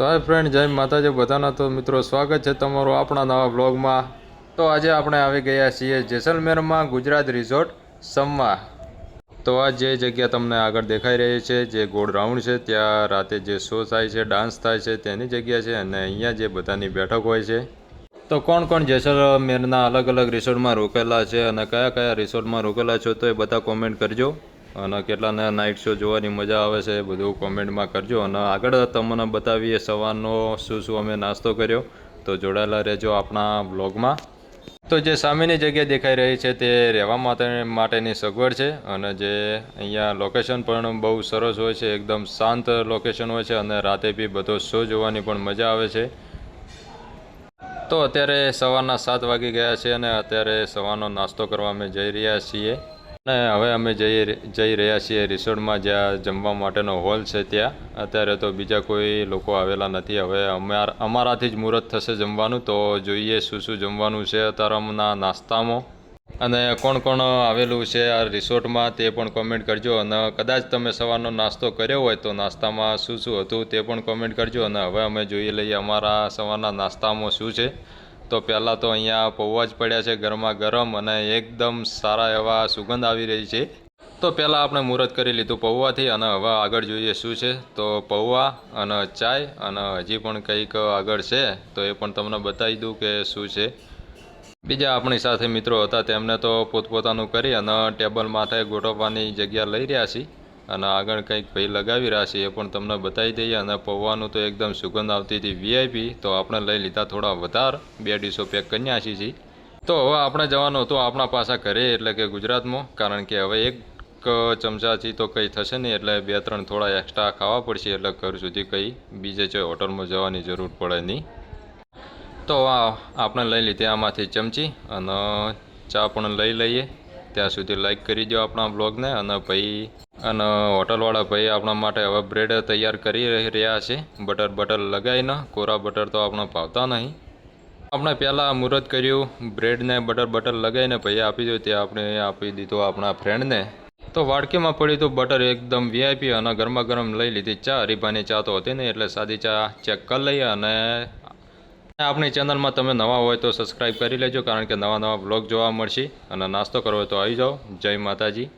તો હાય ફ્રેન્ડ જય માતાજી બધાના તો મિત્રો સ્વાગત છે તમારું આપણા નવા બ્લોગમાં તો આજે આપણે આવી ગયા છીએ જેસલમેરમાં ગુજરાત રિઝોર્ટ સમવા તો આ જે જગ્યા તમને આગળ દેખાઈ રહી છે, જે ગોળ રાઉન્ડ છે, ત્યાં રાતે જે શો થાય છે, ડાન્સ થાય છે, તેની જગ્યા છે અને અહીંયા જે બધાની બેઠક હોય છે. તો કોણ કોણ જેસલમેરના અલગ અલગ રિસોર્ટમાં રોકેલા છે અને કયા કયા રિસોર્ટમાં રોકેલા છો તો એ બધા કોમેન્ટ કરજો. અને કેટલાને નાઇટ શો જોવાની મજા આવે છે એ બધું કોમેન્ટમાં કરજો. અને આગળ તમને બતાવીએ સવારનો શું શું અમે નાસ્તો કર્યો. તો જોડાયેલા રહેજો આપણા બ્લોગમાં તો જે સામેની જગ્યા દેખાઈ રહી છે તે રહેવા માટે માટેની સગવડ છે. અને જે અહીંયા લોકેશન પણ બહુ સરસ હોય છે, એકદમ શાંત લોકેશન હોય છે અને રાતે બી બધો શો જોવાની પણ મજા આવે છે. તો અત્યારે સવારના સાત વાગી ગયા છે અને અત્યારે સવારનો નાસ્તો કરવા અમે જઈ રહ્યા છીએ. હવે અમે જઈ જઈ રહ્યા છીએ રિસોર્ટમાં, જ્યાં જમવા માટેનો હોલ છે ત્યાં. અત્યારે તો બીજા કોઈ લોકો આવેલા નથી. હવે અમાર, અમારાથી જ મુહૂર્ત થશે જમવાનું. તો જોઈએ શું શું જમવાનું છે અત્યારના નાસ્તામાં. અને કોણ કોણ આવેલું છે આ રિસોર્ટમાં તે પણ કોમેન્ટ કરજો. અને કદાચ તમે સવારનો નાસ્તો કર્યો હોય તો નાસ્તામાં શું શું હતું તે પણ કોમેન્ટ કરજો. અને હવે અમે જોઈ લઈએ અમારા સવારના નાસ્તામાં શું છે. તો પહેલાં તો અહીંયા પૌવા જ પડ્યા છે, ગરમા ગરમ અને એકદમ સારા એવા સુગંધ આવી રહી છે. તો પહેલાં આપણે મુહૂર્ત કરી લીધું પૌવાથી અને હવે આગળ જોઈએ શું છે. તો પૌવા અને ચાય અને હજી પણ કંઈક આગળ છે, તો એ પણ તમને બતાવી દઉં કે શું છે. બીજા આપણી સાથે મિત્રો હતા, તેમને તો પોતપોતાનું કરી અને ટેબલ માથે ગોઠવવાની જગ્યા લઈ રહ્યા છીએ. અને આગળ કંઈક ભાઈ લગાવી રહ્યા છે એ પણ તમને બતાવી દઈએ. અને પૌવાનું તો એકદમ સુગંધ આવતી હતી વીઆઈપી તો આપણે લઈ લીધા થોડા વધારે. બે ડીશો પેક કન્યા છીએ તો હવે આપણે જવાનું હતું આપણા પાછા ઘરે, એટલે કે ગુજરાતમાં. કારણ કે હવે એક ચમચાથી તો કંઈ થશે નહીં, એટલે બે ત્રણ થોડા એક્સ્ટ્રા ખાવા પડશે, એટલે ઘર સુધી કંઈ બીજે છે હોટલમાં જવાની જરૂર પડે નહીં. તો આપણે લઈ લીધી આમાંથી ચમચી, અને ચા પણ લઈ લઈએ. ત્યાં સુધી લાઈક કરી દો આપણા બ્લોગને અને ભાઈ અને હોટલવાળા ભાઈ આપણા માટે હવે બ્રેડ તૈયાર કરી રહી- રહ્યા છે. બટર બટર લગાવીને કોરા બટર તો આપણે ભાવતા નહીં. આપણે પહેલાં મુહૂર્ત કર્યું બ્રેડને બટર બટર લગાવીને ભાઈએ આપી દીધું, તે આપણે આપી દીધો આપણા ફ્રેન્ડને તો વાડકીમાં પડ્યું હતું બટર એકદમ વીઆઈપી અને ગરમા ગરમ લઈ લીધી. ચા, હરીભાની ચા તો હતી નહીં, એટલે સાદી ચા ચેક કરી લઈએ અને આપણી ચેનલમાં તમે નવા હોય તો સબસ્ક્રાઈબ કરી લેજો, કારણ કે નવા નવા બ્લોગ જોવા મળશે. અને નાસ્તો કરવો હોય તો આવી જાઓ. જય માતાજી.